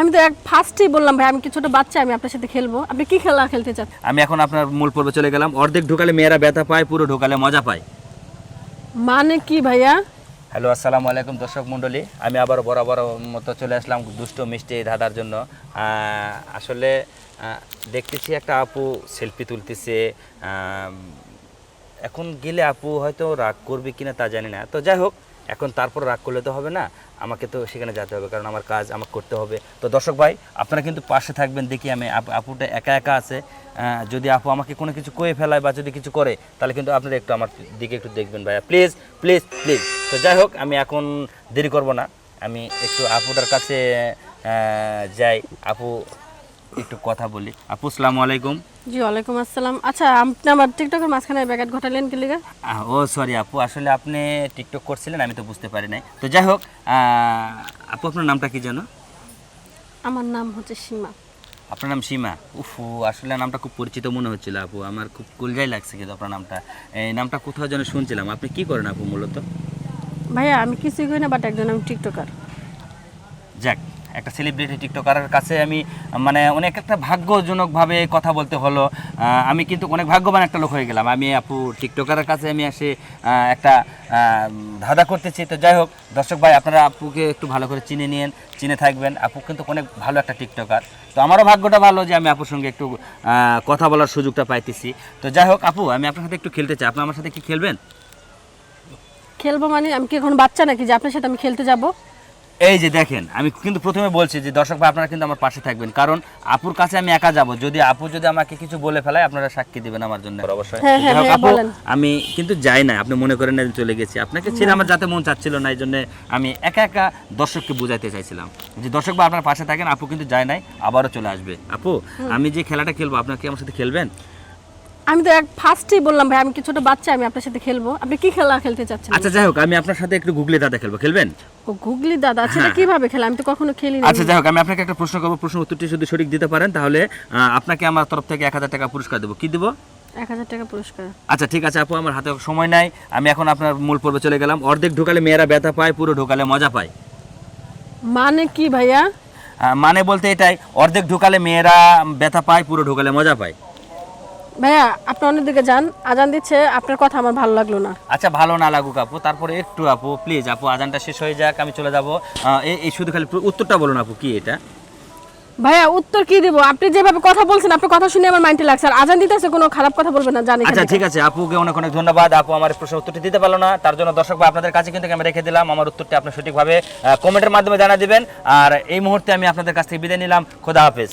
আমি তো এক ফার্স্টেই বললাম ভাই আমি কি ছোট বাচ্চা আমি আপনার সাথে খেলব? আপনি কি খেলা খেলতে চান? আমি এখন আপনার মূল পর্বে চলে গেলাম। অর্ধেক ঢোকালে মেয়েরা ব্যথা পায় পুরো ঢোকালে মজা পায়। মানে কি ভাইয়া? হ্যালো আসসালামু আলাইকুম দর্শক মণ্ডলী। আমি আবার বরাবর মতো চলে আসলাম দুষ্ট মিষ্টি ধাঁধার জন্য। আসলে দেখতেছি একটা আপু সেলফি তুলতেছে। এখন গেলে আপু হয়তো রাগ করবে কিনা তা জানি না। তো যাই হোক এখন তারপর রাগ করলে তো হবে না, আমাকে তো সেখানে যেতে হবে, কারণ আমার কাজ আমাকে করতে হবে। তো দর্শক ভাই, আপনারা কিন্তু পাশে থাকবেন, দেখি আমি আপ- আপুটা একা একা আছে। যদি আপু আমাকে কোনো কিছু কয়ে ফেলায় বা যদি কিছু করে, তাহলে কিন্তু আপনারা একটু আমার দিকে একটু দেখবেন ভাইয়া। Please please please. তো যাই হোক, আমি এখন দেরি করব না। আমি একটু আপুটার কাছে যাই। আপু একটু কথা বলি। আপু আসসালামু আলাইকুম। জি ওয়ালাইকুম আসসালাম। আচ্ছা আপনি আমার টিকটকের মাঝখানে ব্যাঘাত ঘটালেন কি লিগা? ও সরি আপু আসলে আপনি টিকটক করছিলেন আমি তো বুঝতে পারি নাই। তো যাই হোক আপু আপনার নামটা কি জানো আমার নাম হচ্ছে সীমা। আপনার নাম সীমা? উফু আসলে নামটা খুব পরিচিত মনে হচ্ছিল আপু। আমার খুব কুলজাই লাগছে কিন্তু আপনার নামটা। এই নামটা কোথাও যেন শুনছিলাম। আপনি কি করেন আপু মূলত? ভাইয়া আমি কিছুই করি না বাট একজন আমি টিকটকার। যাক একটা সেলিব্রিটি টিকটকারের কাছে আমি মানে অনেক একটা ভাগ্যজনকভাবে কথা বলতে হলো। আমি কিন্তু অনেক ভাগ্যবান একটা লোক হয়ে গেলাম। আমি আপু টিকটকারের কাছে আমি এসে একটা ধাঁধা করতেছি। তো যাই হোক, দর্শক ভাই, আপনারা আপুকে একটু ভালো করে চিনে নিন চিনে থাকবেন। আপু কিন্তু অনেক ভালো একটা টিকটকার তো আমারও ভাগ্যটা ভালো যে আমি আপুর সঙ্গে একটু কথা বলার সুযোগটা পাইতেছি। তো যাই হোক, আপু, আমি আপনার সাথে একটু খেলতে চাই। আপনি আমার সাথে কি খেলবেন? খেলব মানে আমি কি এখন বাচ্চা নাকি? যে আপনার সাথে আমি খেলতে যাব? এই যে দেখেন আমি কিন্তু প্রথমে বলছি যে দর্শক ভাই আপনারা কিন্তু আমার পাশে থাকবেন। কারণ আপুর কাছে আমি একা যাব। যদি আপু যদি আমাকে কিছু বলে ফেলায় আপনারা সাক্ষী দিবেন আমার জন্য। অবশ্যই। হ্যাঁ, হ্যাঁ, হ্যাঁ, আপু, আমি কিন্তু যাই না আপনি মনে করেন না চলে গেছি। আপনাকে ছেড়ে আমার যাতে মন চাচ্ছিল না এই জন্য আমি একা একা দর্শককে বুঝাইতে চাইছিলাম। যে দর্শক ভাই আপনার পাশে থাকেন আপু কিন্তু যায় নাই আবারও চলে আসবে। আপু আমি যে খেলাটা খেলব আপনার কি আমার সাথে খেলবেন? আমি তো এক ফার্স্টেই বললাম ভাই আমি কি ছোট বাচ্চা? আমি আপনার সাথে খেলব। আপনি কি খেলা খেলতে চাচ্ছেন? আচ্ছা যাই হোক আমি আপনার সাথে একটু গুগলি দাদা খেলব। খেলবেন? ও গুগলি দাদা আচ্ছা এটা কীভাবে খেলা? আমি তো কখনো খেলি না আচ্ছা যাই হোক আমি আপনাকে একটা প্রশ্ন করব। প্রশ্ন উত্তরটি যদি সঠিক দিতে পারেন তাহলে আপনাকে আমার তরফ থেকে এক হাজার টাকা পুরস্কার দেবো। কি দেবো? এক হাজার টাকা পুরস্কার। আচ্ছা ঠিক আছে আপু আমার হাতে সময় নাই। আমি এখন আপনার মূল পর্বে চলে গেলাম। অর্ধেক ঢোকালে মেয়েরা ব্যথা পায় পুরো ঢোকালে মজা পায়। মানে কি ভাইয়া? মানে বলতে এটাই অর্ধেক ঢোকালে মেয়েরা ব্যথা পায় পুরো ঢোকালে মজা পায়। ভাইয়া আপনি অন্যদিকে যান। আজান দিচ্ছে আপনার কথা আমার ভালো লাগল না। আচ্ছা ভালো না লাগুক আপু। তারপরে একটু আপু প্লিজ আপু আজানটা শেষ হয়ে যাক আমি চলে যাব। এই- শুধু খালি উত্তরটা বলুন আপু কি এটা? ভাইয়া উত্তর কি দিব? আপনি যেভাবে কথা বলছেন আপনার কথা শুনে আমার মাইন্ডে লাগছে। আর আজান দিতেছে কোনো খারাপ কথা বলবেন না জানি আচ্ছা ঠিক আছে আপুকে অনেক অনেক ধন্যবাদ। আপু আমার প্রশ্ন উত্তরটি দিতে পারল না। তার জন্য দর্শক ভাই আপনাদের কাছে কিন্তু আমি রেখে দিলাম। আমার উত্তরটি আপনি সঠিকভাবে কমেন্টের মাধ্যমে জানা দিবেন। আর এই মুহূর্তে আমি আপনাদের কাছ থেকে বিদায় নিলাম। খোদা হাফেজ।